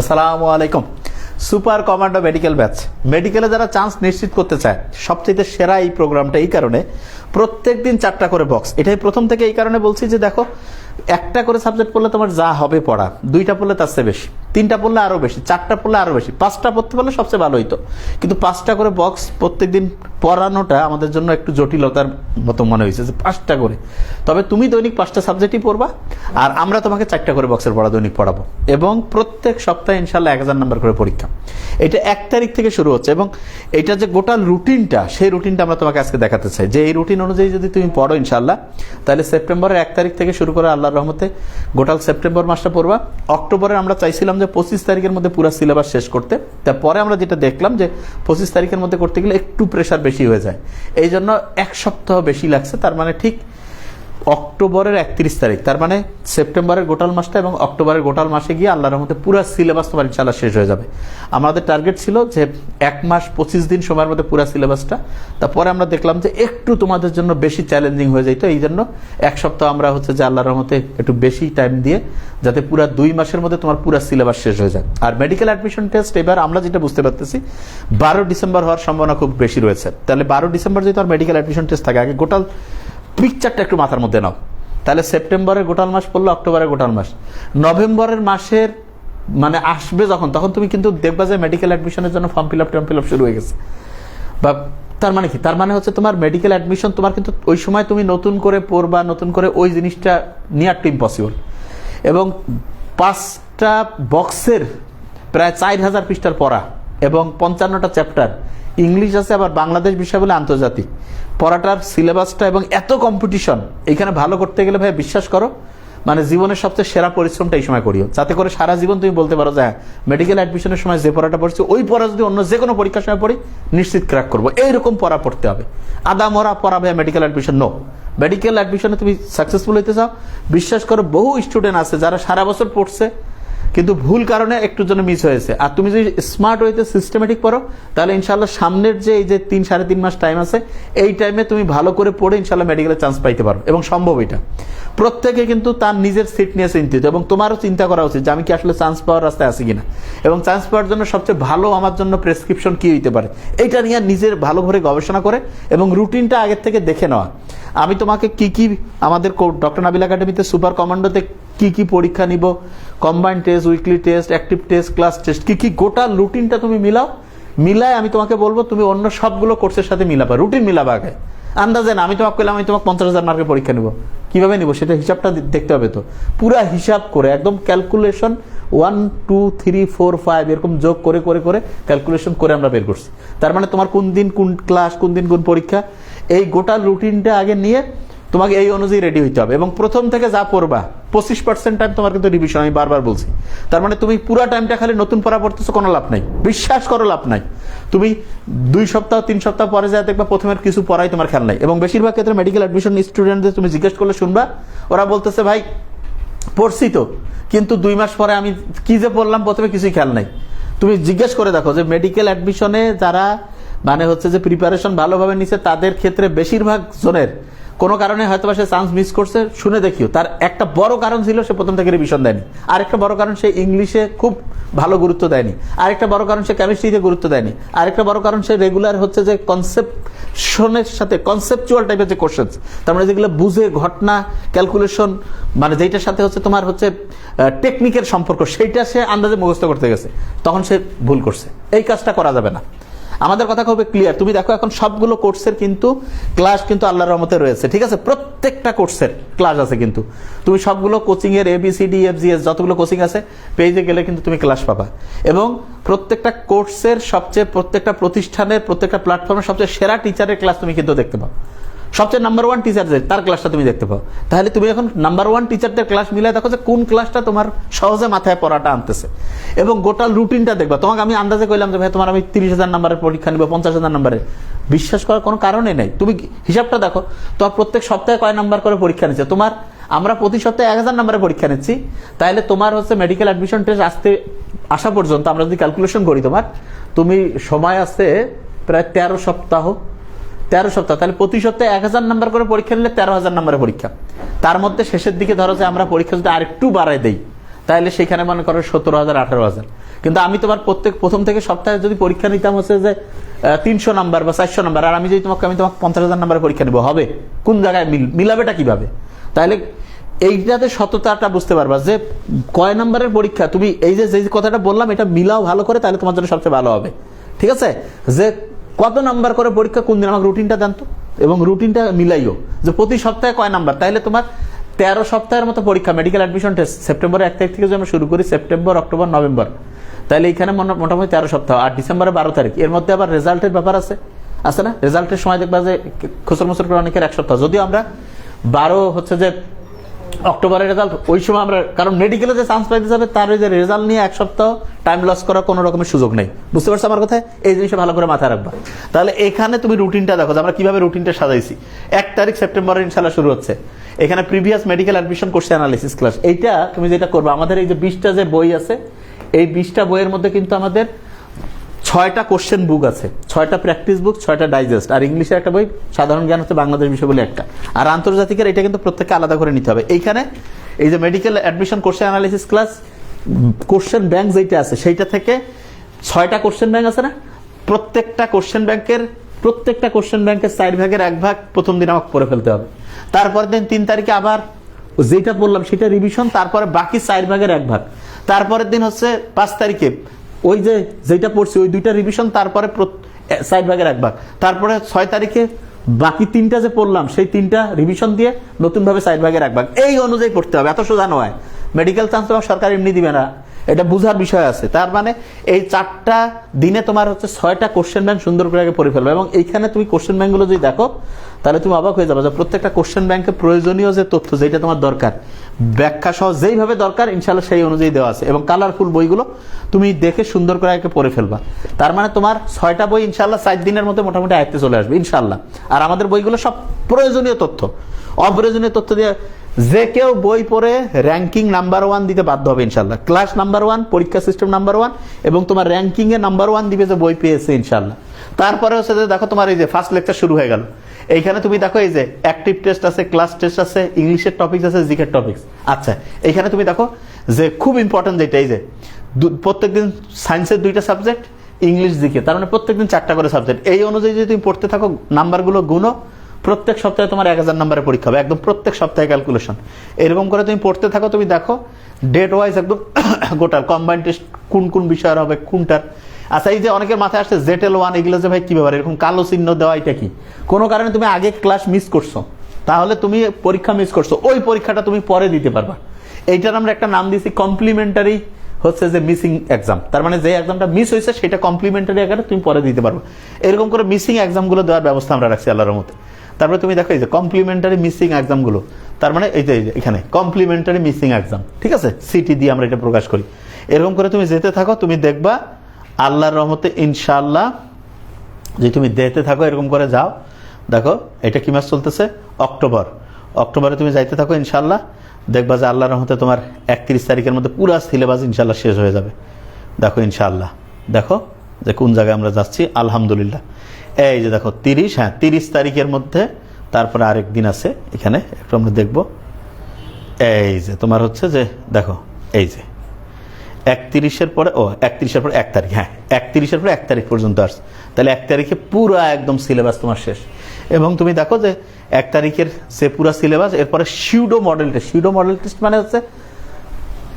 আসসালামু আলাইকুম। Super commando medical batch. মেডিকেলে যারা চান্স নিশ্চিত করতে চায়, সবচেয়ে সেরা এই প্রোগ্রামটা এই কারণে প্রত্যেক দিন চারটা করে বক্স। এটাই প্রথম থেকে এই কারণে বলছি যে দেখো, একটা করে সাবজেক্ট পড়লে তোমার যা হবে পড়া, দুইটা পড়লে তার চেয়ে বেশি। তিনটা পড়লে আরও বেশি, চারটা পড়লে আরও বেশি, পাঁচটা পড়তে পারলে সবচেয়ে ভালো হইতো। কিন্তু পাঁচটা করে বক্স প্রত্যেক দিন পড়ানোটা আমাদের জন্য একটু জটিলতার মতো মনে হয়েছে যে পাঁচটা করে। তবে তুমি দৈনিক পাঁচটা সাবজেক্টই পড়বা, আর আমরা তোমাকে চারটা করে বক্সের পড়া দৈনিক পড়াবো। এবং প্রত্যেক সপ্তাহে ইনশাল্লাহ এক হাজার নাম্বার করে পরীক্ষা। এটা এক তারিখ থেকে শুরু হচ্ছে এবং এটা যে গোটা রুটিনটা সেই রুটিনটা আমরা তোমাকে আজকে দেখাতে চাই। যে এই রুটিন অনুযায়ী যদি তুমি পড়ো ইনশাল্লাহ তাহলে সেপ্টেম্বরের এক তারিখ থেকে শুরু করে আল্লাহর রহমতে গোটাল সেপ্টেম্বর মাসটা পড়বা। অক্টোবরে আমরা চাইছিলাম যে পঁচিশ তারিখের মধ্যে পুরো সিলেবাস শেষ করতে। তারপরে আমরা যেটা দেখলাম যে পঁচিশ তারিখের মধ্যে করতে গেলে একটু প্রেশার বেশি হয়ে যায়। এই জন্য এক সপ্তাহ বেশি লাগছে, তার মানে ঠিক অক্টোবরের একত্রিশ তারিখ। তার মানে সেপ্টেম্বরের গোটাল মাসটা এবং অক্টোবরের গোটাল মাসে গিয়ে আল্লাহর মধ্যে পুরো সিলেবাস তোমার ইনশাল্লাহ শেষ হয়ে যাবে। আমাদের টার্গেট ছিল যে এক মাস পঁচিশ দিন সময়ের মধ্যে পুরো সিলেবাসটা। তারপরে আমরা দেখলাম যে একটু তোমাদের জন্য বেশি চ্যালেঞ্জিং হয়ে যেত এই জন্য এক সপ্তাহ আমরা হচ্ছে যে আল্লাহর রহমতে একটু বেশি টাইম দিয়ে যাতে পুরো দুই মাসের মধ্যে তোমার পুরো সিলেবাস শেষ হয়ে যায়। আর মেডিকেল অ্যাডমিশন টেস্ট এবার আমরা যেটা বুঝতে পারতেছি, বারো ডিসেম্বর হওয়ার সম্ভাবনা খুব বেশি রয়েছে। তাহলে বারো ডিসেম্বর যদি তোমার মেডিকেল অ্যাডমিশন টেস্ট থাকে, আগে গোটাল পিকচারটা একটু মাথার মধ্যে নাও। তাহলে সেপ্টেম্বরের গোটাল মাস পড়ল, অক্টোবরের গোটাল মাস। নভেম্বরের মাসের মানে আসবে যখন, তখন তুমি কিন্তু দেখবা যে মেডিকেল অ্যাডমিশনের জন্য form fill up form fill up শুরু হয়ে গেছে। বা তার মানে কি? তার মানে হচ্ছে তোমার মেডিকেল অ্যাডমিশন তোমার কিন্তু ওই সময় তুমি নতুন করে পড়বা, নতুন করে ওই জিনিসটা নিয়ার টু ইম্পসিবল এবং পাঁচটা বক্সের প্রায় চার হাজার পৃষ্ঠার পড়া এবং পঞ্চান্নটা চ্যাপ্টার ইংলিশ আছে, আবার বাংলাদেশ বিষয় বলে আন্তর্জাতিক। পড়াটার সিলেবাসটা এবং এত কম্পিটিশন এখানে ভালো করতে গেলে ভাই বিশ্বাস করো মানে জীবনের সবচেয়ে সেরা পরিশ্রমটা এই সময় করিও। যাতে করে সারা জীবন তুমি বলতে পারো যে মেডিকেল অ্যাডমিশনের সময় যে পড়াটা পড়ছি, ওই পড়া যদি অন্য যে কোনো পরীক্ষার সময় পড়ি, নিশ্চিত ক্র্যাক করব। এইরকম পড়া পড়তে হবে। আদা মরা পড়া ভাই মেডিকেল অ্যাডমিশন নো মেডিকেল অ্যাডমিশনে তুমি সাকসেসফুল হইতে চাও, বিশ্বাস করো বহু স্টুডেন্ট আছে যারা সারা বছর পড়ছে কিন্তু ভুল কারণে একটু জন্য মিস হয়েছে। আর তুমি যদি স্মার্ট ওয়েতে সিস্টেমেটিক পড়ো, তাহলে ইনশাল্লাহ সামনের যে, এই যে তিন সাড়ে তিন মাস টাইম আছে, এই টাইমে তুমি ভালো করে পড়ে ইনশাল্লাহ মেডিকেলের চান্স পাইতে পারো। এবং সম্ভব এটা। প্রত্যেকে কিন্তু তার নিজের সিট নিয়ে চিন্তিত, এবং তোমারও চিন্তা করা উচিত যে আমি কি আসলে চান্স পাওয়ার রাস্তায় আছি কিনা। এবং চান্স পাওয়ার জন্য সবচেয়ে ভালো আমার জন্য প্রেসক্রিপশন কি হইতে পারে? এইটা নিয়ে নিজের ভালো করে গবেষণা করে, এবং রুটিনটা আগের থেকে দেখে নেওয়া। আমি তোমাকে কি কি আমাদের ডক্টর নাবিল একাডেমিতে সুপার কমান্ডোতে কি কি পরীক্ষা নিব? Combined test weekly test active test class test কি কি গোটা রুটিনটা তুমি মিলাও। মিলায় আমি তোমাকে বলব, তুমি অন্য সবগুলো কোর্সের সাথে মিলাবা রুটিন মিলাবা আগে। আন্দাজে না, আমি তোমাকে বললাম, আমি তোমাকে পঞ্চাশ হাজার মার্কের পরীক্ষা নিব। কীভাবে নিব সেটা হিসাবটা দেখতে হবে তো। পুরা হিসাব করে, একদম calculation one two three four five এরকম যোগ করে করে করে ক্যালকুলেশন করে আমরা বের করছি। তার মানে তোমার কোন দিন কোন ক্লাস কোন দিন কোন পরীক্ষা, এই গোটা রুটিনটা আগে নিয়ে তোমাকে এই অনুযায়ী রেডি হইতে হবে। এবং প্রথম থেকে যা পড়বা, পঁচিশ পার্সেন্ট টাইম তোমার কিন্তু রিভিশন আমি বারবার বলছি। তার মানে তুমি পুরো টাইমটা খালি নতুন পড়া পড়তেছো, কোনো লাভ নাই। বিশ্বাস করো, লাভ নাই। তুমি দুই সপ্তাহ, তিন সপ্তাহ পরে যা দেখবা, প্রথমের কিছু পড়াই তোমার খেয়াল নাই। এবং বেশিরভাগ ক্ষেত্রে মেডিকেল অ্যাডমিশন স্টুডেন্টদের তুমি জিজ্ঞেস করলে শুনবা, ওরা বলতেছে, ভাই, পড়ছি তো, কিন্তু দুই মাস পরে আমি কি যে পড়লাম, প্রথমে কিছুই খেয়াল নাই। তুমি জিজ্ঞেস করে দেখো যে মেডিকেল অ্যাডমিশনে যারা মানে হচ্ছে যে প্রিপারেশন ভালোভাবে নিছে, তাদের ক্ষেত্রে বেশিরভাগ জনের কোনো কারণে হয়তো সে চান্স মিস করছে, শুনে দেখিও। তার একটা বড় কারণ ছিল, সে প্রথম থেকে রিভিশন দেয়নি। আর একটা বড় কারণ সে ইংলিশে খুব ভালো গুরুত্ব দেয়নি। আরেকটা বড় কারণ সে কেমিস্ট্রিতে গুরুত্ব দেয়নি। আরেকটা বড় কারণ সে রেগুলার হচ্ছে যে কনসেপশনের সাথে কনসেপচুয়াল টাইপের যে তার মানে যেগুলো বুঝে, ঘটনা ক্যালকুলেশন মানে যেটার সাথে হচ্ছে তোমার হচ্ছে টেকনিকের সম্পর্ক, সেইটা সে আন্দাজে মুখস্থ করতে গেছে। তখন সে ভুল করছে। এই কাজটা করা যাবে না। আমাদের কথা খুব ক্লিয়ার তুমি দেখো এখন সবগুলো কোর্সের কিন্তু ক্লাস কিন্তু আল্লাহর রহমতে রয়েছে, ঠিক আছে? প্রত্যেকটা কোর্সের ক্লাস আছে কিন্তু। তুমি সবগুলো কোচিং এর এবিসিডি এফ জি এস যতগুলো কোচিং আছে পেজে গেলে কিন্তু তুমি ক্লাস পাবা। এবং প্রত্যেকটা কোর্সের সবচেয়ে, প্রত্যেকটা প্রতিষ্ঠানের, প্রত্যেকটা প্ল্যাটফর্মের সবচেয়ে সেরা টিচারের ক্লাস তুমি কিন্তু দেখতে পাও। সবচেয়ে নাম্বার ওয়ান টিচার যে, তার ক্লাসটা তুমি দেখতে পাও। তাহলে তুমি এখন নাম্বার ওয়ান টিচারদের ক্লাস মিলে দেখো যে কোন ক্লাসটা তোমার সহজে মাথায় পড়াটা আনতেছে। এবং গোটা রুটিনটা দেখবা। তোমাকে আমি আন্দাজে কইলাম যে ভাই তোমার আমি তিরিশ হাজার নাম্বারের পরীক্ষা নিব, পঞ্চাশ হাজার নাম্বারের বিশ্বাস করার কোনো কারণে নেই। তুমি হিসাবটা দেখো, তোমার প্রত্যেক সপ্তাহে কয় নাম্বার করে পরীক্ষা নিচ্ছে? তোমার, আমরা প্রতি সপ্তাহে এক হাজার নাম্বারের পরীক্ষা নিচ্ছি। তাহলে তোমার হচ্ছে মেডিকেল অ্যাডমিশন টেস্ট আসতে, আসা পর্যন্ত আমরা যদি ক্যালকুলেশন করি তোমার, তুমি সময় আছে প্রায় তেরো সপ্তাহ তেরো সপ্তাহ। তাহলে প্রতি সপ্তাহে এক হাজার নাম্বার করে পরীক্ষা নিলে তেরো হাজার নাম্বারের পরীক্ষা। তার মধ্যে শেষের দিকে ধরো যে আমরা পরীক্ষা যদি আরেকটু বাড়াই দেই, তাহলে সেখানে মনে করো সতেরো হাজার, আঠারো হাজার। কিন্তু আমি তোমার প্রত্যেক, প্রথম থেকে সপ্তাহে যদি পরীক্ষা নিতাম হচ্ছে যে তিনশো নাম্বার বা চারশো নাম্বার আর আমি যদি তোমাকে, আমি তোমাকে পঞ্চাশ হাজার নাম্বার পরীক্ষা নেব হবে? কোন জায়গায় মিল- মিলাবেটা কীভাবে? তাহলে এইটাতে সততাটা বুঝতে পারবা যে, কয় নাম্বারের পরীক্ষা? তুমি এই যে যে কথাটা বললাম, এটা মিলাও ভালো করে, তাহলে তোমার জন্য সবচেয়ে ভালো হবে। ঠিক আছে? যে কত নাম্বার করে পরীক্ষা? কোন দিন আমাকে রুটিনটা দেন তো এবং রুটিনটা মিলাইও। যে প্রতি সপ্তাহে কয় নাম্বার? তাইলে তোমার তেরো সপ্তাহের মতো পরীক্ষা মেডিকেল অ্যাডমিশন টেস্ট সেপ্টেম্বর এক তারিখ থেকে যদি আমরা শুরু করি সেপ্টেম্বর অক্টোবর নভেম্বর তাহলে এখানে মোটামুটি তেরো সপ্তাহ। আর ডিসেম্বরে বারো তারিখ। এর মধ্যে আবার রেজাল্টের ব্যাপার আছে। আছে না? রেজাল্টের সময় দেখবা যে খুচর মুচর করে অনেকের এক সপ্তাহ। যদিও আমরা বারো হচ্ছে যে অক্টোবরের রেজাল্ট ওই সময় আমরা কারণ মেডিকেলে যে চান্স পাইতে যাবে, তার ওই যে রেজাল্ট নিয়ে এক সপ্তাহ টাইম লস করার কোনো রকমের সুযোগ নেই। বুঝতে পারছ আমার কথা? এই জিনিসটা ভালো করে মাথায় রাখবা। তাহলে এখানে তুমি রুটিনটা দেখো আমরা কীভাবে রুটিনটা সাজাইছি। এক তারিখ সেপ্টেম্বরের ইনশাল্লাহ শুরু হচ্ছে। এখানে previous medical admission course analysis class এইটা তুমি যেটা করবে, আমাদের এই যে বিশটা যে বই আছে, এই বিশটা বইয়ের মধ্যে কিন্তু আমাদের ছয়টা কোশ্চেন বুক আছে। ছয়টা প্র্যাকটিস বুক ছয়টা ডাইজেস্ট আর ইংলিশের একটা বই, সাধারণ জ্ঞান হচ্ছে বাংলাদেশ বিষয় বলে একটা। আর আন্তর্জাতিকের এটা কিন্তু প্রত্যেককে আলাদা করে নিতে হবে। এইখানে এই যে medical admission question analysis class question bank যেটা আছে, সেইটা থেকে ছয়টা কোশ্চেন ব্যাংক আছে না? প্রত্যেকটা কোশ্চেন ব্যাংকের প্রত্যেকটা কোশ্চেন ব্যাংকের চার ভাগের এক ভাগ প্রথম দিন আমাকে পড়ে ফেলতে হবে। তারপর দিন তিন তারিখে আবার যেটা বললাম, সেটা রিভিশন তারপরে বাকি চার ভাগের এক ভাগ। তারপরের দিন হচ্ছে পাঁচ তারিখে ওই যে যেটা পড়ছি, ওই দুইটা রিভিশন তারপরে সাইড ভাগের এক ভাগ তারপরে ছয় তারিখে বাকি তিনটা যে পড়লাম, সেই তিনটা রিভিশন দিয়ে নতুনভাবে সাইড ভাগের এক ভাগ এই অনুযায়ী পড়তে হবে, এত সোজা নয়। মেডিকেল চান্স সরকার এমনি দিবে না। এটা বুঝার বিষয় আছে। তার মানে এই চারটা দিনে তোমার হচ্ছে ছয়টা কোশ্চেন ব্যাংক সুন্দর করে আগে পড়ে ফেলবে এবং এইখানে তুমি কোশ্চেন ব্যাংকগুলো যদি দেখো, তাহলে তুমি অবাক হয়ে যাবে যে প্রত্যেকটা কোশ্চেন ব্যাংকে প্রয়োজনীয় যে তথ্য যেটা তোমার দরকার, ব্যাখ্যা সহ যেইভাবে দরকার ইনশাল্লাহ সেই অনুযায়ী দেওয়া আছে এবং কালারফুল বইগুলো তুমি দেখে সুন্দর করে একে পড়ে ফেলবা। তার মানে তোমার ছয়টা বই ইনশাল্লাহ চার দিনের মধ্যে মোটামুটি আয়ত্তে চলে আসবে ইনশাল্লাহ আর আমাদের বইগুলো সব প্রয়োজনীয় তথ্য। অপ্রয়োজনীয় তথ্য দিয়ে যে কেউ বই পড়ে র্যাঙ্কিং নাম্বার ওয়ান দিতে বাধ্য হবে ইনশাল্লাহ ক্লাস নাম্বার ওয়ান পরীক্ষা সিস্টেম নাম্বার ওয়ান এবং তোমার র্যাঙ্কিং এ নাম্বার ওয়ান দিবে যে বই পেয়েছে ইনশাল্লাহ তারপরে হচ্ছে যে দেখো তোমার এই যে ফার্স্ট লেকচার শুরু হয়ে গেল। এইখানে তুমি দেখো এই যে অ্যাক্টিভ টেস্ট আছে ক্লাস টেস্ট আছে, ইংলিশের টপিকস আছে জিকের টপিকস আচ্ছা এইখানে তুমি দেখো যে খুব ইম্পর্টেন্ট যেটা এই যে প্রত্যেকদিন সায়েন্সের দুইটা সাবজেক্ট ইংলিশ জিকে তার মানে প্রত্যেকদিন চারটা করে সাবজেক্ট এই অনুযায়ী যদি তুমি পড়তে থাকো নাম্বারগুলো গুনো প্রত্যেক সপ্তাহে তোমার এক হাজার নাম্বারের পরীক্ষা হবে, একদম প্রত্যেক সপ্তাহে ক্যালকুলেশন এরকম করে তুমি পড়তে থাকো, তুমি দেখো ডেট ওয়াইজ একদম গোটার কম্বাইন্ড টেস্ট কোন কোন বিষয়ের হবে, কোনটার। আচ্ছা এই যে অনেকের মাথায় আসছে জেটেল ওয়ান এগুলো যে ভাই কি ব্যাপার, এরকম কালো চিহ্ন দেওয়া এটা কি? কোনো কারণে তুমি আগে ক্লাস মিস করছ, তাহলে তুমি পরীক্ষা মিস করছ, ওই পরীক্ষাটা তুমি পরে দিতে পারবা। এইটার আমরা একটা নাম দিয়েছি কমপ্লিমেন্টারি হচ্ছে যে মিসিং এক্সাম তার মানে যে এক্সামটা মিস হয়েছে, সেটা কমপ্লিমেন্টারি আকারে তুমি পরে দিতে পারবে। এরকম করে মিসিং এক্সামগুলো দেওয়ার ব্যবস্থা আমরা রাখছি আল্লাহর মতে তারপরে তুমি দেখো এই যে কমপ্লিমেন্টারি মিসিং এক্সামগুলো তার মানে এই যে এখানে কমপ্লিমেন্টারি মিসিং এক্সাম ঠিক আছে? সিটি দিয়ে আমরা এটা প্রকাশ করি। এরকম করে তুমি যেতে থাকো, তুমি দেখবা আল্লাহর রহমতে ইনশাআল্লাহ যে তুমি দেখতে থাকো, এরকম করে যাও। দেখো, এটা কি মাস চলতেছে? অক্টোবর। অক্টোবরে তুমি যাইতে থাকো ইনশাল্লাহ দেখবা যে আল্লাহর রহমতে তোমার একত্রিশ তারিখের মধ্যে পুরো সিলেবাস ইনশাল্লাহ শেষ হয়ে যাবে। দেখো ইনশাআল্লাহ। দেখো যে কোন জায়গায় আমরা যাচ্ছি? আলহামদুলিল্লাহ। এই যে দেখো, তিরিশ হ্যাঁ তিরিশ তারিখের মধ্যে, তারপরে আরেক দিন আছে, এখানে একটু আমরা দেখব। এই যে, তোমার হচ্ছে যে, দেখো, এই যে, একত্রিশের পরে, ও, একত্রিশের পরে এক তারিখ হ্যাঁ একত্রিশের পরে এক তারিখ পর্যন্ত আসছে। তাহলে এক তারিখে পুরো একদম সিলেবাস তোমার শেষ। এবং তুমি দেখো যে, এক তারিখের সে পুরো সিলেবাস, এরপরে pseudo model test pseudo model test মানে হচ্ছে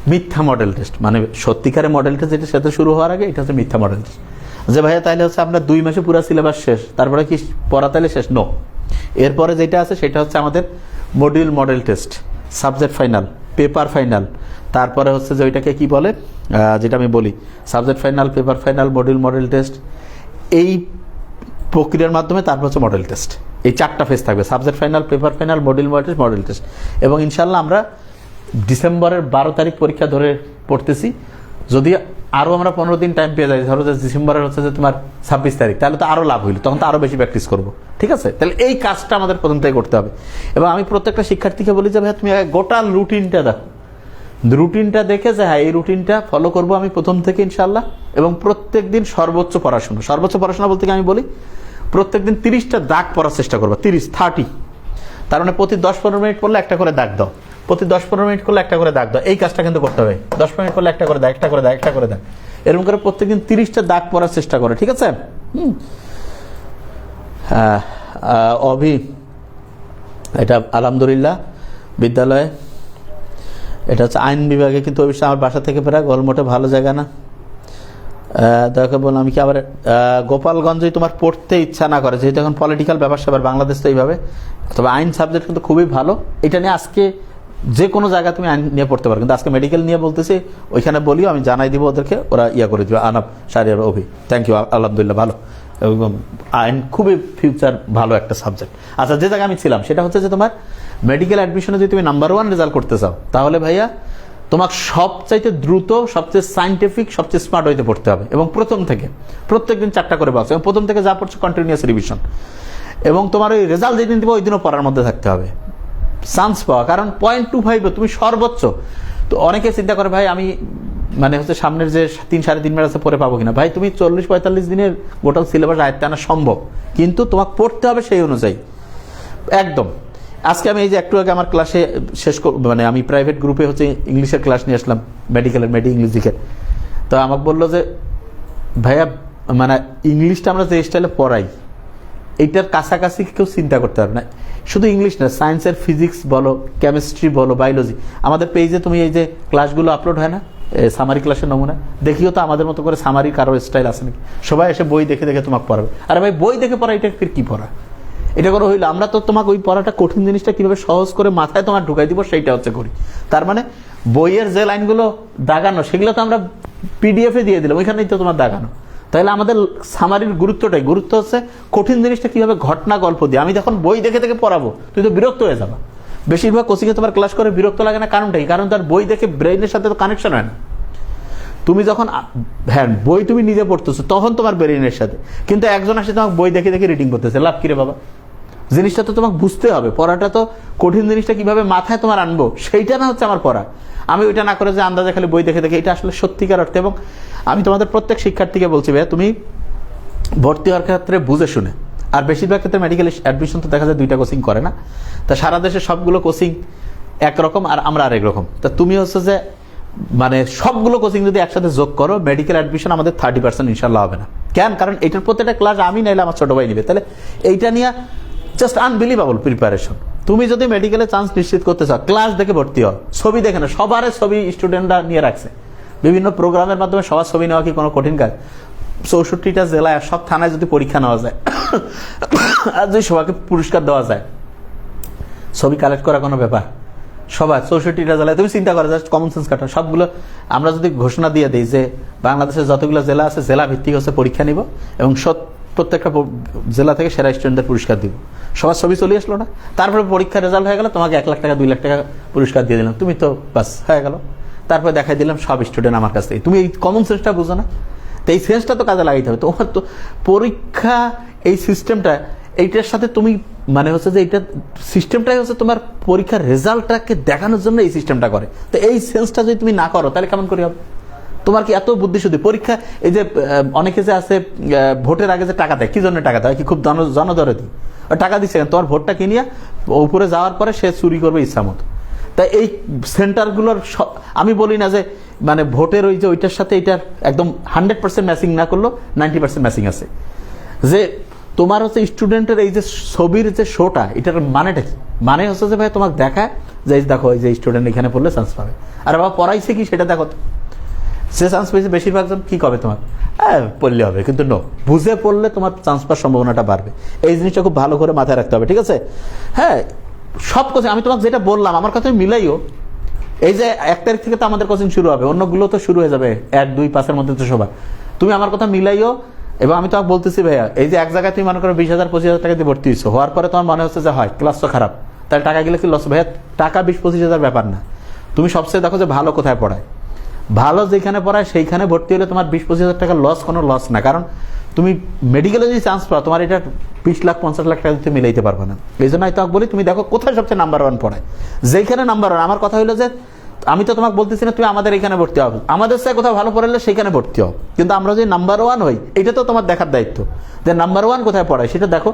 মিথ্যা মডেল টেস্ট মানে সত্যিকারের মডেল টেস্ট যেটা সাথে শুরু হওয়ার আগে, এটা হচ্ছে মিথ্যা মডেল টেস্ট যে ভাইয়া তাহলে হচ্ছে আমরা দুই মাসে পুরো সিলেবাস শেষ, তারপরে কি পড়া তাহলে শেষ? নো এরপরে যেটা আছে সেটা হচ্ছে আমাদের module model test subject final paper final তারপরে হচ্ছে যে ওইটাকে কি বলে? যেটা আমি বলি subject final paper final module model test এই প্রক্রিয়ার মাধ্যমে তারপর হচ্ছে মডেল টেস্ট এই চারটা ফেজ থাকবে subject final paper final module model test model test এবং ইনশাল্লাহ আমরা ডিসেম্বরের বারো তারিখ পরীক্ষা ধরে পড়তেছি। যদি আরও আমরা পনেরো দিন টাইম পেয়ে যাই। ধরো যে ডিসেম্বরের হচ্ছে যে তোমার ছাব্বিশ তারিখ, তাহলে তো আরও লাভ হইল। তখন তো আরও বেশি প্র্যাকটিস করব। ঠিক আছে? তাহলে এই কাজটা আমাদের প্রথম থেকে করতে হবে। এবং আমি প্রত্যেকটা শিক্ষার্থীকে বলি যে, ভাই, তুমি গোটা রুটিনটা দেখো। রুটিনটা দেখে যে হ্যাঁ এই রুটিনটা ফলো করব আমি প্রথম থেকে ইনশাল্লাহ এবং প্রত্যেক দিন সর্বোচ্চ পড়াশোনা। সর্বোচ্চ পড়াশোনা বলতে আমি বলি? প্রত্যেক দিন তিরিশটা দাগ পড়ার চেষ্টা করব। তিরিশ থার্টি তার মানে প্রতি দশ পনেরো মিনিট পড়লে একটা করে দাগ দাও। প্রতি দশ পনেরো মিনিট করলে একটা করে দাগ দাও। এই কাজটা কিন্তু করতে হবে। দশ মিনিট করলে একটা করে দাগ, একটা করে দাগ, একটা করে দাগ। এরকম করে প্রত্যেকদিন তিরিশটা দাগ পড়ার চেষ্টা করে, ঠিক আছে? অভি, এটা আলহামদুলিল্লাহ, বিদ্যালয়ে। এটা হচ্ছে আইন বিভাগে, কিন্তু অবশ্যই আমার বাসা থেকে প্রায় গোলমোটে ভালো জায়গা না। দেখো বললাম আমি কি আবার গোপালগঞ্জে তোমার পড়তে ইচ্ছা না করে? যেহেতু এখন পলিটিক্যাল ব্যাপার স্যাপার বাংলাদেশ তো এইভাবে। তবে আইন সাবজেক্ট কিন্তু খুবই ভালো। এটা নিয়ে আজকে যে কোনো জায়গায় তুমি আইন নিয়ে পড়তে পারো। কিন্তু আজকে মেডিকেল নিয়ে বলতেছি, ওইখানে বলিও, আমি জানাই দিব ওদেরকে, ওরা ইয়া করে দিবে, আনাব সারিয়ার অভি। থ্যাংক ইউ আলহামদুলিল্লাহ, ভালো। এবং আইন খুবই ফিউচার ভালো একটা সাবজেক্ট আচ্ছা যে জায়গায় আমি ছিলাম, সেটা হচ্ছে যে তোমার মেডিকেল অ্যাডমিশনে যদি তুমি নাম্বার ওয়ান রেজাল্ট করতে চাও, তাহলে ভাইয়া, তোমাকে সবচাইতে দ্রুত, সবচেয়ে সাইন্টিফিক সবচেয়ে স্মার্ট হইতে পড়তে হবে। এবং প্রথম থেকে, প্রত্যেকদিন চারটা করে বক্স এবং প্রথম থেকে যা পড়ছে কন্টিনিউয়াস রিভিশন এবং তোমার ওই রেজাল্ট যেদিন দিবে, ওই দিনও পড়ার মধ্যে থাকতে হবে। চান্স পাওয়া। কারণ পয়েন্ট টু ফাইভ তুমি সর্বোচ্চ। তো অনেকে চিন্তা করে, ভাই, আমি মানে হচ্ছে সামনের যে তিন সাড়ে তিন আছে, পরে পাবো কিনা? ভাই, তুমি চল্লিশ পঁয়তাল্লিশ দিনের গোটাল সিলেবাস আয়ত্তে আনা সম্ভব। কিন্তু তোমাকে পড়তে হবে সেই অনুযায়ী। একদম। আজকে আমি এই যে একটু আগে আমার ক্লাসে শেষ মানে আমি প্রাইভেট গ্রুপে হচ্ছে ইংলিশের ক্লাস নিয়ে আসলাম মেডিকেলের মেডি ইংলিশ দিকে। তো আমাকে বলল যে, ভাইয়া মানে ইংলিশটা আমরা যে স্টাইলে পড়াই এইটার কাছাকাছি কেউ চিন্তা করতে পারবে না। শুধু ইংলিশ না সায়েন্সের ফিজিক্স বলো কেমিস্ট্রি বলো বায়োলজি আমাদের পেজে তুমি এই যে ক্লাসগুলো আপলোড হয় না সামারি ক্লাসের নমুনা, দেখিও তো আমাদের মতো করে সামারি কারও স্টাইল আছে নাকি? সবাই এসে বই দেখে দেখে তোমাকে পড়াবে। আরে ভাই, বই দেখে পড়া, এটা ফির কি পড়া? এটা করে হইল, আমরা তো তোমাকে ওই পড়াটা কঠিন জিনিসটা কীভাবে সহজ করে মাথায় তোমার ঢুকাই দিব, সেইটা হচ্ছে করি তার মানে বইয়ের যে লাইনগুলো দাগানো, সেগুলো তো আমরা পিডিএফ দিয়ে দিলাম, ওইখানেই তো তোমার দাগানো। তাহলে আমাদের সামারির গুরুত্বটাই। গুরুত্ব হচ্ছে কঠিন জিনিসটা কীভাবে ঘটনা গল্প দিয়ে। আমি যখন বই দেখে দেখে পড়াবো, তুই তো বিরক্ত হয়ে যাবা। বেশিরভাগ কোচিংয়ে তোমার ক্লাস করে বিরক্ত লাগে না কারণটাই কারণ তার বই দেখে ব্রেইনের সাথে তো কানেকশন হয় না। তুমি যখন হ্যাঁ বই তুমি নিজে পড়তেছো, তখন তোমার ব্রেইনের সাথে। কিন্তু একজন আসে তোমাকে বই দেখে দেখে রিডিং করতেছে, লাভ কিরে বাবা? জিনিসটা তো তোমাকে বুঝতে হবে। পড়াটা তো কঠিন জিনিসটা কীভাবে মাথায় তোমার আনব, সেইটা না হচ্ছে আমার পড়া। আমি ওইটা না করে যে আন্দাজে খালি বই দেখে দেখে, এটা আসলে সত্যিকার অর্থে এবং আমি তোমাদের প্রত্যেক শিক্ষার্থীকে বলছি, ভাইয়া, তুমি ভর্তি হওয়ার ক্ষেত্রে বুঝে শুনে। আর বেশিরভাগ ক্ষেত্রে মেডিকেল অ্যাডমিশন তো দেখা যায় দুইটা কোচিং করে না। তা সারা দেশে সবগুলো কোচিং একরকম আর আমরা আরেক রকম। তা তুমি হচ্ছে যে মানে সবগুলো কোচিং যদি একসাথে যোগ করো মেডিকেল অ্যাডমিশন আমাদের থার্টি পার্সেন্ট ইনশাল্লাহ হবে না। কেন? কারণ এটার প্রত্যেকটা ক্লাস আমি নাইলে আমার ছোট ভাই নিবে। তাহলে এইটা নিয়ে জাস্ট আনবিলিভেবল প্রিপারেশন তুমি যদি মেডিকেলে চান্স নিশ্চিত করতে চাও ক্লাস দেখে ভর্তি হও। ছবি দেখে না সবার ছবি স্টুডেন্টরা নিয়ে রাখছে। বিভিন্ন প্রোগ্রামের মাধ্যমে সবার ছবি নেওয়া কি কোনো কঠিন কাজ? চৌষট্টিটা জেলায় সব থানায় যদি পরীক্ষা নেওয়া যায়, আর যদি সবাইকে পুরস্কার দেওয়া যায়, ছবি কালেক্ট করা কোনো ব্যাপার? সবাই, চৌষট্টিটা জেলায়। তুমি চিন্তা করো জাস্ট কমন সেন্স কাটা। সবগুলো, আমরা যদি ঘোষণা দিয়ে দিই যে বাংলাদেশের যতগুলো জেলা আছে, জেলা ভিত্তিক হচ্ছে পরীক্ষা নিব এবং সৎ- প্রত্যেকটা জেলা থেকে সেরা স্টুডেন্টদের পুরস্কার দিব। সবার ছবি চলে আসলো না। তারপরে পরীক্ষার রেজাল্ট হয়ে গেল, তোমাকে এক লাখ টাকা, দুই লাখ টাকা পুরস্কার দিয়ে দিলাম। তুমি তো বাস, হয়ে গেল। তারপরে দেখাই দিলাম, সব স্টুডেন্ট আমার কাছ থেকে। তুমি এই কমন সেন্সটা বুঝো না। তো এই সেন্সটা তো কাজে লাগাইতে হবে। তোমার তো পরীক্ষা, এই সিস্টেমটা এইটার সাথে তুমি মানে হচ্ছে যে এটা সিস্টেমটাই হচ্ছে তোমার পরীক্ষার রেজাল্টটাকে দেখানোর জন্য এই সিস্টেমটা করে। তো এই সেন্সটা যদি তুমি না করো, তাহলে কেমন করে হবে? তোমার কি এত বুদ্ধি শুধু পরীক্ষা, এই যে অনেকে যে আছে ভোটের আগে যে টাকা দেয়, কি জন্য টাকা দেয়? কি খুব জন, জনদরদি? টাকা দিচ্ছে? তোমার ভোটটা কিনিয়া উপরে যাওয়ার পরে সে চুরি করবে ইচ্ছা মতো। তাই এই সেন্টারগুলোর আমি বলি না যে মানে ভোটের ওই যে ওইটার সাথে এটার একদম হান্ড্রেড পার্সেন্ট ম্যাচিং না করলেও নাইনটি পার্সেন্ট ম্যাচিং আছে। যে তোমার হচ্ছে স্টুডেন্টের এই যে ছবির যে শোটা, এটার মানেটা কি? মানে হচ্ছে যে ভাই তোমাকে দেখায় যে দেখো, এই যে স্টুডেন্ট এখানে পড়লে চান্স পাবে। আর বাবা, পড়াইছে কি সেটা দেখো। সে চান্স পেয়েছে, বেশিরভাগ জন কি করবে তোমার? হ্যাঁ পড়লে হবে, কিন্তু নো বুঝে পড়লে তোমার চান্স পাওয়ার সম্ভাবনাটা বাড়বে। এই জিনিসটা খুব ভালো করে মাথায় রাখতে হবে, ঠিক আছে? হ্যাঁ সব কোচিং আমি তোমাকে যেটা বললাম, আমার কথা মিলাইও। এই যে এক তারিখ থেকে তো আমাদের কোচিং শুরু হবে, অন্যগুলো তো শুরু হয়ে যাবে, এক, দুই, পাঁচের মধ্যে তো সবার। তুমি আমার কথা মিলাইও, এবং আমি তোমাকে বলতেছি ভাইয়া, এই যে এক জায়গায় তুমি মনে করো বিশ হাজার, পঁচিশ হাজার টাকা দিয়ে ভর্তি হয়েছো, হওয়ার পরে তোমার মনে হচ্ছে যে, হয় ক্লাস তো খারাপ। তাহলে টাকা গেলে কি লস ভাইয়া, টাকা বিশ, পঁচিশ হাজার ব্যাপার না। তুমি সবচেয়ে দেখো যে ভালো কোথায় পড়ায়। ভালো যেখানে পড়ায় সেইখানে ভর্তি হলে তোমার বিশ পঁচিশ হাজার টাকা লস কোনো লস না। কারণ তুমি মেডিকেলে যদি চান্স পাও, তোমার এটা বিশ লাখ, পঞ্চাশ লাখ টাকা দিতে মিলাইতে পারবে না। এই জন্য তোমাকে বলি, তুমি দেখো কোথায় সবচেয়ে নাম্বার ওয়ান পড়ায়। যেখানে নাম্বার ওয়ান আমার কথা হলো যে, আমি তো তোমাকে বলতেছি না তুমি আমাদের এখানে ভর্তি হবে আমাদের সাথে কোথাও ভালো পড়ালে সেখানে ভর্তি হও। কিন্তু আমরা যদি নাম্বার ওয়ান হই, এটা তো তোমার দেখার দায়িত্ব। যে নাম্বার ওয়ান কোথায় পড়ায়, সেটা দেখো।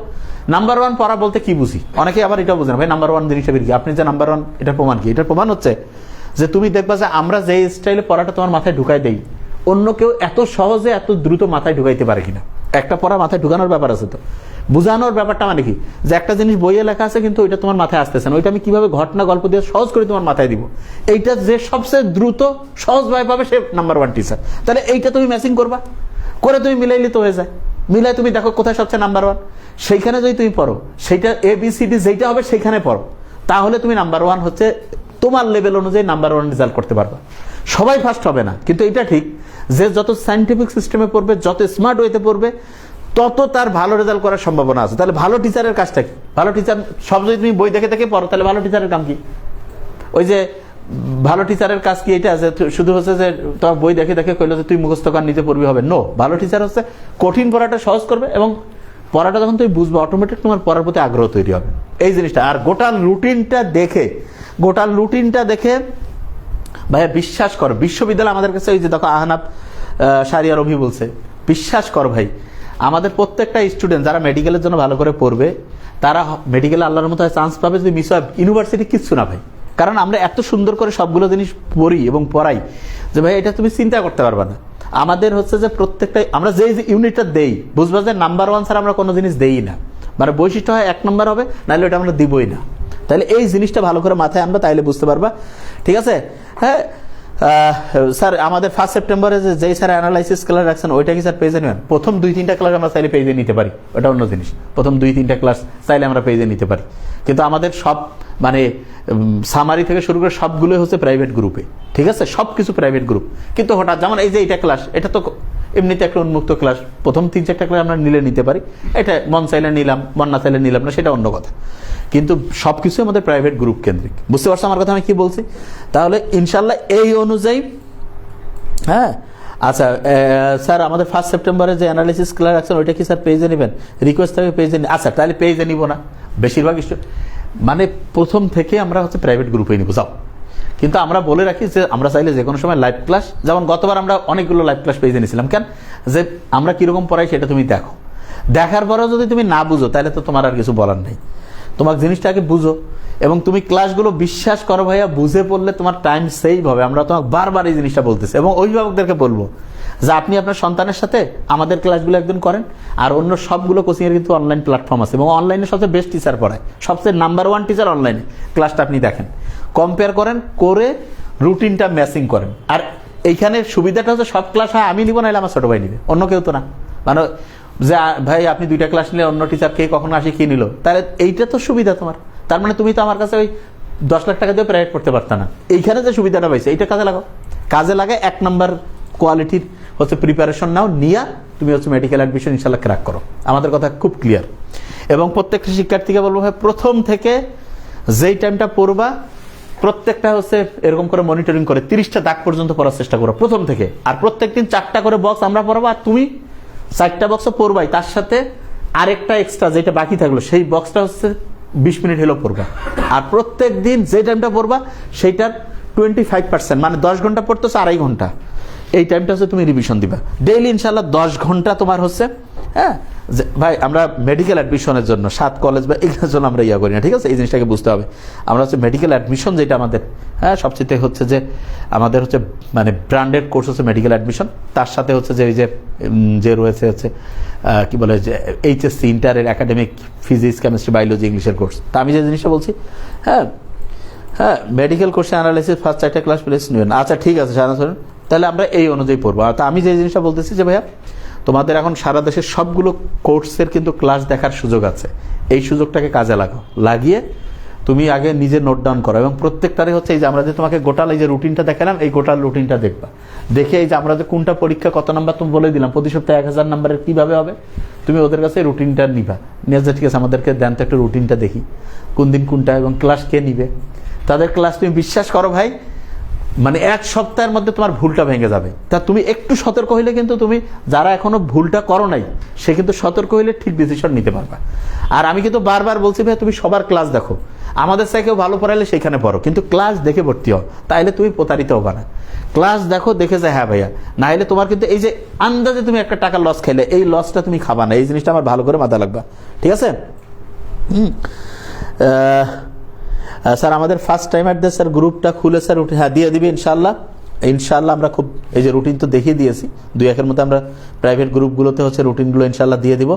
নাম্বার ওয়ান পড়া বলতে কি বুঝি? অনেকে আবার এটা বুঝে না, ভাই নাম্বার ওয়ান জিনিসটা কি? আপনি যে নাম্বার ওয়ান এটা প্রমাণ কি? এটার প্রমাণ হচ্ছে যে তুমি দেখবা যে আমরা যে স্টাইলে পড়াটা তোমার মাথায় ঢুকাই দেই, অন্য কেউ এত সহজে, এত দ্রুত মাথায় ঢুকাইতে পারে কিনা? একটা পড়া মাথায় ঢুকানোর ব্যাপার আছে তো। বোঝানোর ব্যাপারটা মানে কি? যে একটা জিনিস বইয়ে লেখা আছে কিন্তু ওইটা তোমার মাথায় আসতেছে না। ওইটা আমি কীভাবে ঘটনা, গল্প দিয়ে সহজ করে তোমার মাথায় দিব? এইটা যে সবচেয়ে দ্রুত সহজভাবে পাবে সে নাম্বার ওয়ান টিচার তাহলে এইটা তুমি ম্যাচিং করবা? করে তুমি মিলাইলে তো হয়ে যায়। মিলাই তুমি দেখো কোথায় সবচেয়ে নাম্বার ওয়ান সেইখানে যদি তুমি পড়ো, সেইটা এ বি সি ডি যেইটা হবে সেইখানে পড়ো। তাহলে তুমি নাম্বার ওয়ান হচ্ছে তোমার লেভেল অনুযায়ী নাম্বার ওয়ান রেজাল্ট করতে পারবা। সবাই ফার্স্ট হবে না, কিন্তু এটা ঠিক যে যত সাইন্টিফিক সিস্টেমে পড়বে, যত স্মার্ট ওয়েতে পড়বে, তত তার ভালো রেজাল্ট করার সম্ভাবনা আছে। তাহলে ভালো টিচারের কাজটা কি? ভালো টিচার সব যদি তুমি বই দেখে দেখে পড়ো, তাহলে ভালো টিচারের কাম কি? ওই যে ভালো টিচারের কাজ কি এটা আছে? শুধু হচ্ছে যে তোমার বই দেখে দেখে কইলো যে তুই মুখস্থ কর নিজে পড়বি হবে। নো ভালো টিচার হচ্ছে কঠিন পড়াটা সহজ করবে এবং পড়াটা যখন তুমি বুঝবে অটোমেটিক তোমার পড়ার প্রতি আগ্রহ তৈরি হবে। এই জিনিসটা, আর গোটা রুটিনটা দেখে গোটা লুটিনটা দেখে ভাইয়া বিশ্বাস কর, বিশ্ববিদ্যালয় আমাদের কাছে ওই যে দেখো আহনাব সারিয়ার অভি বলছে, বিশ্বাস কর ভাই, আমাদের প্রত্যেকটা স্টুডেন্ট যারা মেডিকেলের জন্য ভালো করে পড়বে, তারা মেডিকেল আল্লাহর মতো চান্স পাবে যদি মিস ইউনিভার্সিটি কিচ্ছু না ভাই। কারণ আমরা এত সুন্দর করে সবগুলো জিনিস পড়ি এবং পড়াই যে ভাই এটা তুমি চিন্তা করতে পারবে না। আমাদের হচ্ছে যে প্রত্যেকটা আমরা যেই ইউনিটটা দেই, বুঝবা যে নাম্বার ওয়ান ছাড়া আমরা কোনো জিনিস দেই না। মানে বৈশিষ্ট্য হয় এক নম্বর হবে, নাহলে ওটা আমরা দিবই না। তাহলে এই জিনিসটা ভালো করে মাথায় আনবা, তাইলে বুঝতে পারবা। ঠিক আছে? হ্যাঁ? স্যার, আমাদের ফার্স্ট সেপ্টেম্বরে যে যেই স্যার অ্যানালাইসিস ক্লাস রাখছেন, ওইটা কি স্যার পেজে নেবেন? প্রথম দুই, তিনটা ক্লাস আমরা চাইলে পেজে নিতে পারি। ওটা অন্য জিনিস। প্রথম দুই, তিনটা ক্লাস চাইলে আমরা পেজে নিতে পারি। কিন্তু আমাদের সব মানে সামারি থেকে শুরু করে সবগুলো হচ্ছে প্রাইভেট গ্রুপে ঠিক আছে? সব কিছু প্রাইভেট গ্রুপ কিন্তু হঠাৎ, যেমন এই যে এটা ক্লাস এটা তো এমনিতে একটা উন্মুক্ত ক্লাস প্রথম তিন, চারটা ক্লাস আমরা নিলে নিতে পারি। এটা মন চাইলে নিলাম, মন না চাইলে নিলাম না, সেটা অন্য কথা। কিন্তু সব কিছু আমাদের প্রাইভেট গ্রুপ কেন্দ্রিক। বুঝতে পারছ আমার কথা আমি কি বলছি? তাহলে ইনশাল্লাহ এই অনুযায়ী হ্যাঁ? আচ্ছা স্যার, আমাদের ফার্স্ট সেপ্টেম্বরে যে অ্যানালিসিস ক্লাস রাখছেন ওইটা কি স্যার পেজে নেবেন? রিকোয়েস্ট থাকবে পেজে আচ্ছা তাহলে পেজে নিব না। বেশিরভাগ মানে প্রথম থেকে আমরা হচ্ছে প্রাইভেট গ্রুপে নিব, যাও। কিন্তু আমরা বলে রাখি যে আমরা চাইলে যে কোনো সময় লাইভ ক্লাস যেমন গতবার আমরা অনেকগুলো লাইভ ক্লাস পেজে নিয়েছিলাম, কেন? যে আমরা কীরকম পড়াই সেটা তুমি দেখো। দেখার পরেও যদি তুমি না বুঝো, তাহলে তো তোমার আর কিছু বলার নেই। তোমার জিনিসটাকে বুঝো। এবং তুমি ক্লাসগুলো বিশ্বাস করো ভাইয়া, বুঝে পড়লে তোমার টাইম সেভ হবে। আমরা তোমাকে বারবার এই জিনিসটা বলতেছি। এবং অভিভাবকদেরকে বলব যে আপনি আপনার সন্তানের সাথে আমাদের ক্লাসগুলো একদিন করেন, আর অন্য সবগুলো কোচিং এর কিন্তু অনলাইন প্ল্যাটফর্ম আছে। এবং অনলাইনে সবচেয়ে বেস্ট টিচার পড়ায়। সবচেয়ে নাম্বার ওয়ান টিচার অনলাইনে ক্লাসটা আপনি দেখেন। কম্পেয়ার করেন, করে রুটিনটা ম্যাচিং করেন। আর এইখানে সুবিধাটা হচ্ছে সব ক্লাস হয়, আমি নিব, নাহলে আমার ছোট ভাই নিবে। অন্য কেউ তো না। মানে যে ভাই, আপনি দুইটা ক্লাস নিলে অন্য টিচার কে কখন আসে কি নিল? তাহলে এইটা তো সুবিধা তোমার। তার মানে তুমি তো আমার কাছে ওই দশ লাখ টাকা দিয়ে প্রাইভেট করতে পারত না। এইখানে যে সুবিধাটা পাইছে, এইটা কাজে লাগাও। কাজে লাগে এক নম্বর কোয়ালিটির হচ্ছে প্রিপারেশন নাও, নিয়া তুমি হচ্ছে মেডিকেল অ্যাডমিশন ইনশাল্লাহ ক্র্যাক করো। আমাদের কথা খুব ক্লিয়ার এবং প্রত্যেকটা শিক্ষার্থীকে বলব, ভাই, প্রথম থেকে যেই টাইমটা পড়বা, প্রত্যেকটা হচ্ছে এরকম করে মনিটরিং করে, তিরিশটা দাগ পর্যন্ত পড়ার চেষ্টা করো প্রথম থেকে। আর প্রত্যেকদিন চারটা করে বক্স আমরা পড়াবো, আর তুমি চারটা বক্সও পড়বাই তার সাথে আরেকটা এক্সট্রা যেটা বাকি থাকল, সেই বক্সটা হচ্ছে বিশ মিনিট হলেও পড়বা আর প্রত্যেক দিন যে টাইমটা পড়বা সেইটার টোয়েন্টি ফাইভ পার্সেন্ট মানে দশ ঘণ্টা পড়তেছে আড়াই ঘণ্টা। এই টাইমটা হচ্ছে তুমি রিভিশন দিবা। ডেইলি ইনশাল্লাহ দশ ঘণ্টা তোমার হচ্ছে হ্যাঁ? ভাই, আমরা মেডিকেল অ্যাডমিশনের জন্য, সাত কলেজ বা এগুলোর জন্য আমরা ইয়া করি না, ঠিক আছে? এই জিনিসটাকে বুঝতে হবে। আমরা হচ্ছে মেডিকেল অ্যাডমিশন যেটা আমাদের হ্যাঁ সবচেয়ে হচ্ছে যে, আমাদের হচ্ছে মানে ব্র্যান্ডেড কোর্স হচ্ছে মেডিকেল অ্যাডমিশন তার সাথে হচ্ছে যে, এই যে যে রয়েছে হচ্ছে কি বলে, যে এইচএসসি ইন্টারের একাডেমিক ফিজিক্স কেমিস্ট্রি বায়োলজি ইংলিশের কোর্স তা আমি যে জিনিসটা বলছি হ্যাঁ হ্যাঁ মেডিকেল কোর্সে অ্যানালাইসিস ফার্স্ট চারটা ক্লাস প্লেস নেবেন। আচ্ছা ঠিক আছে সারা ধরুন তাহলে আমরা এই অনুযায়ী পড়ব। তা আমি যে জিনিসটা বলতেছি যে, ভাইয়া তোমাদের এখন সারা দেশের সবগুলো কোর্সের কিন্তু ক্লাস দেখার সুযোগ আছে। এই সুযোগটাকে কাজে লাগাও। লাগিয়ে তুমি আগে নিজে নোট ডাউন করো এবং প্রত্যেকটারে হচ্ছে এই যে আমরা যে তোমাকে গোটাল এই যে রুটিনটা দেখালাম, এই গোটাল রুটিনটা দেখবা। দেখে এই যে আমরা যে কোনটা পরীক্ষা, কত নাম্বার তুমি বলে দিলাম, প্রতি সপ্তাহে এক হাজার নাম্বারের কীভাবে হবে, তুমি ওদের কাছে রুটিনটা নিবা। নিয়ে যে ঠিক আছে, আমাদেরকে দেন তো একটু রুটিনটা দেখি কোন দিন কোনটা এবং ক্লাস কে নিবে। তাদের ক্লাস তুমি বিশ্বাস করো ভাই মানে এক সপ্তাহের মধ্যে তোমার ভুলটা ভেঙে যাবে। তা তুমি একটু সতর্ক হইলে কিন্তু তুমি, যারা এখনও ভুলটা করো নাই, সে কিন্তু সতর্ক হইলে ঠিক ডিসিশন নিতে পারবা। আর আমি কিন্তু বারবার বলছি ভাই তুমি সবার ক্লাস দেখো। আমাদের কেউ ভালো পড়াইলে সেখানে পড়ো। কিন্তু ক্লাস দেখে ভর্তি হও। তাইলে তুমি প্রতারিত হবে না। ক্লাস দেখো, দেখে যে হ্যাঁ ভাইয়া। না হলে তোমার কিন্তু এই যে আন্দাজে তুমি একটা টাকা লস খেলে, এই লসটা তুমি খাবা না। এই জিনিসটা আমার ভালো করে মাথা লাগবে। ঠিক আছে? হুম। স্যার, আমাদের ফার্স্ট টাইম অ্যাট স্যার, গ্রুপটা খুলে, স্যার, উঠে হ্যাঁ দিয়ে দিবি ইনশাল্লাহ ইনশাল্লাহ আমরা খুব এই যে রুটিন তো দেখিয়ে দিয়েছি। দুই একের মধ্যে আমরা প্রাইভেট গ্রুপগুলোতে হচ্ছে রুটিনগুলো ইনশাল্লাহ দিয়ে দিব।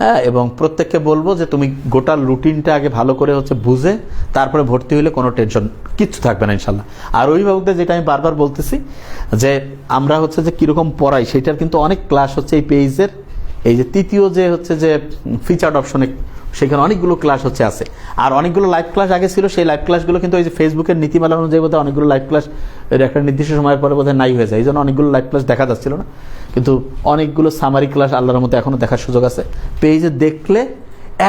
হ্যাঁ এবং প্রত্যেককে বলব যে তুমি গোটা রুটিনটা আগে ভালো করে হচ্ছে বুঝে, তারপরে ভর্তি হলে কোনো টেনশন কিচ্ছু থাকবে না ইনশাল্লাহ আর অভিভাবকদের যেটা আমি বারবার বলতেছি, যে আমরা হচ্ছে যে কীরকম পড়াই, সেটার কিন্তু অনেক ক্লাস হচ্ছে এই পেজের এই যে তৃতীয় যে হচ্ছে যে ফিচার্ড অপশনে সেখানে অনেকগুলো ক্লাস হচ্ছে আছে। আর অনেকগুলো লাইভ ক্লাস আগে ছিল সেই লাইভ ক্লাসগুলো কিন্তু ওই যে ফেসবুকের নীতিমালা অনুযায়ী বোধহয় অনেকগুলো লাইভ ক্লাস একটা নির্দিষ্ট সময়ের পরে বোধহয় নাই হয়ে যায়। এই জন্য অনেকগুলো লাইভ ক্লাস দেখা যাচ্ছিল না। কিন্তু অনেকগুলো সামারি ক্লাস আল্লাহর মতো এখনও দেখার সুযোগ আছে। পেজে দেখলে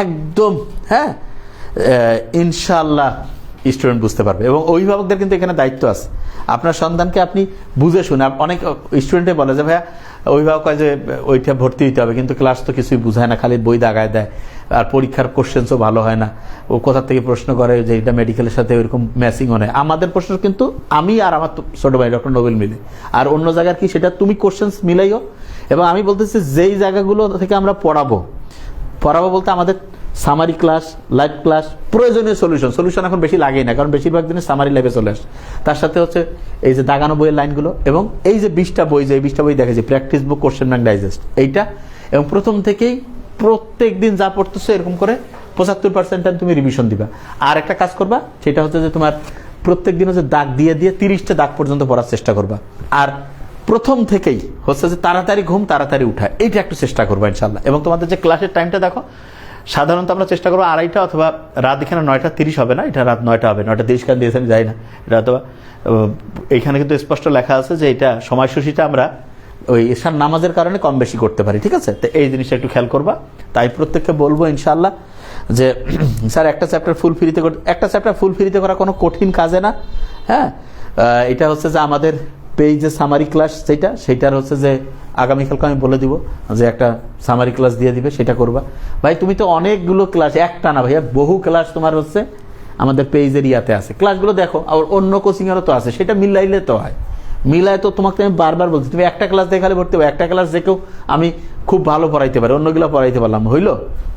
একদম হ্যাঁ আহ, ইনশাআল্লাহ স্টুডেন্ট বুঝতে পারবে। এবং অভিভাবকদের কিন্তু এখানে দায়িত্ব আছে। আপনার সন্তানকে আপনি বুঝে শুনে অনেক স্টুডেন্টে বলে যে ভাইয়া অভিভাবক যে ওইটা ভর্তি হইতে হবে। কিন্তু ক্লাস তো কিছুই বুঝায় না খালি বই দাগায় দেয়। আর পরীক্ষার কোশ্চেন্সও ভালো হয় না। ও কোথা থেকে প্রশ্ন করে যে এটা মেডিকেলের সাথে ওইরকম ম্যাচিং নেয় আমাদের প্রশ্ন কিন্তু আমি আর আমার ছোট ভাই ডক্টর নোবেল মিলে। আর অন্য জায়গার কি সেটা তুমি কোশ্চেন্স মিলাইও। এবং আমি বলতেছি যেই জায়গাগুলো থেকে আমরা পড়াবো পড়াবো বলতে আমাদের সামারি ক্লাস লাইভ ক্লাস প্রয়োজনীয় সলিউশন সলিউশন এখন বেশি লাগেই না, কারণ বেশিরভাগ দিনে সামারি লাইভে চলে আসে। তার সাথে হচ্ছে এই যে দাগানো বইয়ের লাইনগুলো এবং এই যে বিশটা বই, যে এই বিশটা বই দেখেছি practice book question bank digest এইটা। এবং প্রথম থেকেই প্রত্যেক দিন যা পড়তেছো এরকম করে পঁচাত্তর পার্সেন্ট টাইম তুমি রিভিশন দিবা। আর একটা কাজ করবা সেটা হচ্ছে যে তোমার প্রত্যেক দিন হচ্ছে দাগ দিয়ে দিয়ে তিরিশটা দাগ পর্যন্ত পড়ার চেষ্টা করবা। আর প্রথম থেকেই হচ্ছে যে তাড়াতাড়ি ঘুম তাড়াতাড়ি উঠা এইটা একটু চেষ্টা করব ইনশাল্লাহ এবং তোমাদের যে ক্লাসের টাইমটা দেখো সাধারণত আমরা চেষ্টা করব আড়াইটা অথবা রাত এখানে নয়টা তিরিশ হবে না এটা রাত নয়টা হবে নয়টা তিরিশ খান দিয়েছে আমি যাই না। এটা অথবা আহ, এইখানে কিন্তু স্পষ্ট লেখা আছে যে এটা সময়সূচিটা আমরা ওই এশার নামাজের কারণে কম বেশি করতে পারি, ঠিক আছে? তো এই জিনিসটা একটু খেয়াল করবা। তাই প্রত্যেককে বলব ইনশাল্লাহ যে, স্যার, একটা চ্যাপ্টার ফুল ফ্রিতে একটা চ্যাপ্টার ফুল ফ্রিতে করা কোনো কঠিন কাজে না হ্যাঁ? এটা হচ্ছে যে আমাদের পেজে সামারি ক্লাস যেটা, সেটার হচ্ছে যে আগামীকালকে আমি বলে দিব যে একটা সামারি ক্লাস দিয়ে দিবে, সেটা করবা। ভাই, তুমি তো অনেকগুলো ক্লাস একটা না ভাইয়া, বহু ক্লাস তোমার হচ্ছে আমাদের পেজের ইয়াতে আছে। ক্লাসগুলো দেখো, আর অন্য কোচিংয়েরও তো আছে, সেটা মিলাইলে তো হয়। মিলায় তো তোমাকে আমি বারবার বলছি, তুমি একটা ক্লাস দেখালে ভর্তি হবে, একটা ক্লাস দেখেও আমি খুব ভালো পড়াইতে পারি, অন্যগুলো পড়াইতে পারলাম। হইল?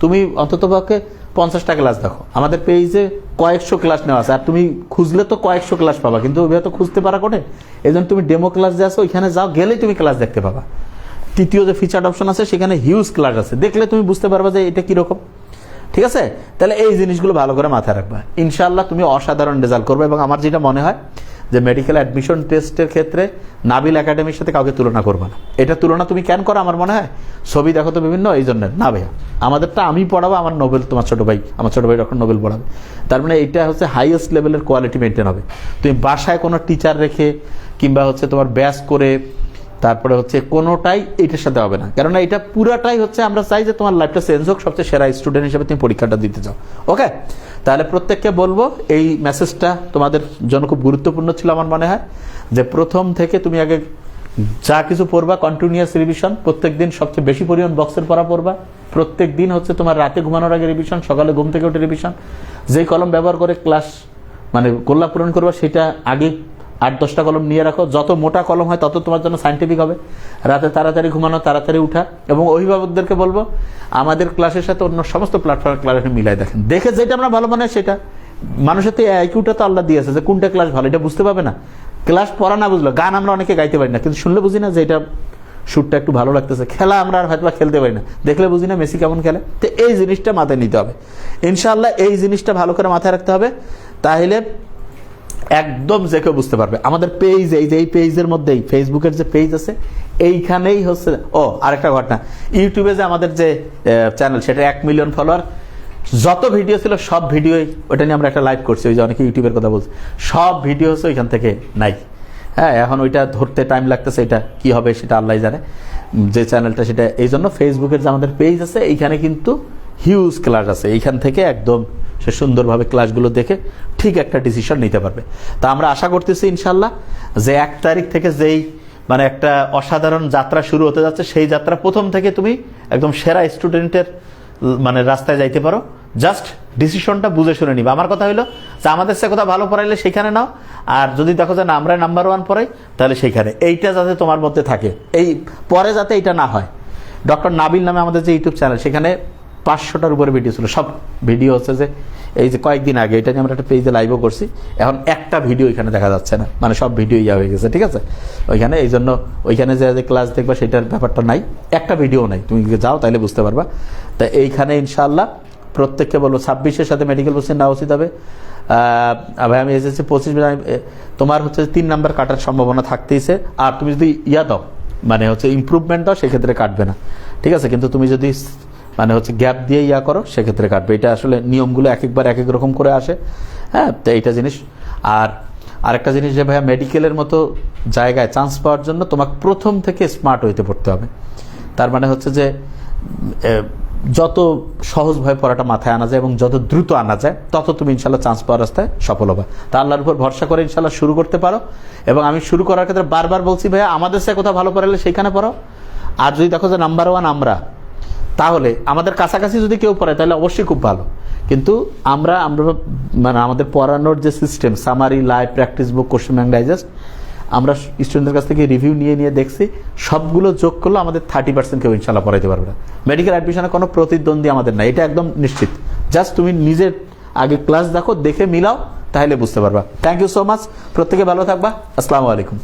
তুমি অন্তত পক্ষে পঞ্চাশটা ক্লাস দেখো। আমাদের পেজে কয়েকশো ক্লাস নেওয়া আছে, আর তুমি খুঁজলে তো কয়েকশো ক্লাস পাবা, কিন্তু তো খুঁজতে পারা কোনে এই জন্য তুমি ডেমো ক্লাস যে আসো ওইখানে যাও, গেলেই তুমি ক্লাস দেখতে পাবা। তৃতীয় যে ফিচার্ড অপশন আছে, সেখানে হিউজ ক্লাস আছে। দেখলে তুমি বুঝতে পারবা যে এটা কীরকম। ঠিক আছে? তাহলে এই জিনিসগুলো ভালো করে মাথায় রাখবা। ইনশাল্লাহ তুমি অসাধারণ রেজাল্ট করবে, এবং আমার যেটা মনে হয় যে মেডিকেল অ্যাডমিশন টেস্টের ক্ষেত্রে নাবিল একাডেমির সাথে কাউকে তুলনা করবে না। এটা তুলনা তুমি কেন করো আমার মনে হয়? ছবি দেখো তো বিভিন্ন, এই জন্য। না ভাইয়া, আমাদেরটা আমি পড়াবো, আমার নোবেল, তোমার ছোটো ভাই, আমার ছোটো ভাই ডক্টর নোবেল পড়াবে। তার মানে এটা হচ্ছে হাইয়েস্ট লেভেলের কোয়ালিটি মেনটেন হবে। তুমি বাসায় কোনো টিচার রেখে কিংবা হচ্ছে তোমার ব্যাস করে তারপরে হচ্ছে কোনোটাই এটার সাথে হবে না। কেননা এটা পুরাটাই হচ্ছে আমরা চাই যে তোমার লাইফটা চেঞ্জ হোক, সবচেয়ে সেরা স্টুডেন্ট হিসেবে তুমি পরীক্ষাটা দিতে চাও। ওকে তাহলে প্রত্যেককে বলব, এই মেসেজটা তোমাদের জন্য খুব গুরুত্বপূর্ণ ছিল আমার মনে হয়, যে প্রথম থেকে তুমি আগে যা কিছু পড়বা কন্টিনিউয়াস রিভিশন প্রত্যেক দিন সবচেয়ে বেশি পরিমাণ বক্সের পড়া পড়বা। প্রত্যেক দিন হচ্ছে তোমার রাতে ঘুমানোর আগে রিভিশন সকালে ঘুম থেকে উঠে রিভিশন যেই কলম ব্যবহার করে ক্লাস মানে গোল্লা পূরণ করবা, সেটা আগে আট, দশটা কলম নিয়ে রাখো। যত মোটা কলম হয়, তত তোমার জন্য সাইন্টিফিক হবে। রাতে তাড়াতাড়ি ঘুমানো, তাড়াতাড়ি উঠা। এবং অভিভাবকদেরকে বলব, আমাদের ক্লাসের সাথে অন্য সমস্ত প্ল্যাটফর্মের ক্লাসে মিলাই দেখেন। দেখে যেটা আমরা ভালো মনে হয় সেটা। মানুষের তো আইকিউটা তো আল্লাহ দিয়েছে যে কোনটা ক্লাস ভালো, এটা বুঝতে পারবে না। ক্লাস পড়া না বুঝলো গান আমরা অনেকে গাইতে পারি না, কিন্তু শুনলে বুঝি না যে এটা সুরটা একটু ভালো লাগতেছে। খেলা আমরা আর হয়তো খেলতে পারি না। দেখলে বুঝি না মেসি কেমন খেলে। তো এই জিনিসটা মাথায় নিতে হবে। ইনশাল্লাহ এই জিনিসটা ভালো করে মাথায় রাখতে হবে। তাহলে একদম যে কেউ বুঝতে পারবে। আমাদের পেজ এই যে এই পেজের মধ্যেই ফেসবুকের যে পেজ আছে, এইখানেই হচ্ছে, ও, আরেকটা ঘটনা। ইউটিউবে যে আমাদের যে চ্যানেল সেটা এক মিলিয়ন ফলোয়ার যত ভিডিও ছিল, সব ভিডিওই ওটা নিয়ে আমরা একটা লাইভ করছি। ওই যে অনেকে ইউটিউবের কথা বলছে। সব ভিডিও হচ্ছে ওইখান থেকে নাই। হ্যাঁ এখন ওইটা ধরতে টাইম লাগতেছে, এটা কি হবে সেটা আল্লাহ জানে। যে চ্যানেলটা সেটা, এই জন্য ফেসবুকের যে আমাদের পেজ আছে, এইখানে কিন্তু হিউজ ক্লাস আছে। এইখান থেকে একদম সে সুন্দরভাবে ক্লাসগুলো দেখে ঠিক একটা ডিসিশন নিতে পারবে। তা আমরা আশা করতেছি ইনশাল্লাহ যে এক তারিখ থেকে যেই মানে একটা অসাধারণ যাত্রা শুরু হতে যাচ্ছে, সেই যাত্রা প্রথম থেকে তুমি একদম সেরা স্টুডেন্টের মানে রাস্তায় যাইতে পারো। জাস্ট ডিসিশনটা বুঝে শুনে নিবা। আমার কথা হলো যে আমাদের সে কথা ভালো পড়াইলে সেখানে নাও। আর যদি দেখো যে না আমরা নাম্বার ওয়ান পড়াই, তাহলে সেখানে। এইটা যাতে তোমার মধ্যে থাকে। এই পরে যাতে এটা না হয়। ডক্টর নাবিল নামে আমাদের যে ইউটিউব চ্যানেল সেখানে পাঁচশোটার উপরে ভিডিও ছিল। সব ভিডিও হচ্ছে যে এই যে কয়েকদিন আগে, এটা নিয়ে আমরা একটা পেজে লাইভও করছি। এখন একটা ভিডিও এখানে দেখা যাচ্ছে না। মানে সব ভিডিও ইয়া হয়ে গেছে, ঠিক আছে? ওইখানে এই জন্য ওইখানে যে ক্লাস দেখবা, সেটার ব্যাপারটা নাই। একটা ভিডিও নাই। তুমি যাও, তাহলে বুঝতে পারবা। তা এইখানে ইনশাল্লাহ প্রত্যেককে বলব, ছাব্বিশের সাথে মেডিকেল কোশ্চেন নেওয়া উচিত হবে। ভাই, আমি এসেছি পঁচিশ তোমার হচ্ছে তিন নাম্বার কাটার সম্ভাবনা থাকতেইছে। আর তুমি যদি ইয়া দাও মানে হচ্ছে ইমপ্রুভমেন্ট দাও, সেক্ষেত্রে কাটবে না। ঠিক আছে? কিন্তু তুমি যদি মানে হচ্ছে গ্যাপ দিয়ে ইয়া করো, সেক্ষেত্রে কাটবে। এটা আসলে নিয়মগুলো এক একবার এক এক রকম করে আসে। হ্যাঁ তো এইটা জিনিস। আর আরেকটা জিনিস যে ভাইয়া মেডিকেলের মতো জায়গায় চান্স পাওয়ার জন্য তোমাকে প্রথম থেকে স্মার্ট হইতে পড়তে হবে। তার মানে হচ্ছে যে যত সহজভাবে পড়াটা মাথায় আনা যায় এবং যত দ্রুত আনা যায়, তত তুমি ইনশাল্লাহ চান্স পাওয়ার রাস্তায় সফল হবে। তা আল্লাহর উপর ভরসা করে ইনশাল্লাহ শুরু করতে পারো। এবং আমি শুরু করার ক্ষেত্রে বারবার বলছি ভাইয়া, আমাদের সে কোথাও ভালো পড়ালে সেইখানে পড়ো আর যদি দেখো যে নাম্বার ওয়ান আমরা তাহলে আমাদের কাছাকাছি যদি কেউ পড়ে, তাহলে অবশ্যই খুব ভালো। কিন্তু আমরা আমরা মানে আমাদের পড়ানোর যে system summary live practice book question bank digest আমরা স্টুডেন্টদের কাছ থেকে রিভিউ নিয়ে নিয়ে দেখছি, সবগুলো যোগ করলে আমাদের থার্টি পার্সেন্ট কেউ ইনশাল্লাহ পড়াইতে পারবে না। মেডিকেল অ্যাডমিশনে কোনো প্রতিদ্বন্দ্বী আমাদের নাই, এটা একদম নিশ্চিত। জাস্ট তুমি নিজের আগে ক্লাস দেখো, দেখে মিলাও, তাহলে বুঝতে পারবা। থ্যাংক ইউ সো মাচ প্রত্যেকে ভালো থাকবা। আসসালামু আলাইকুম।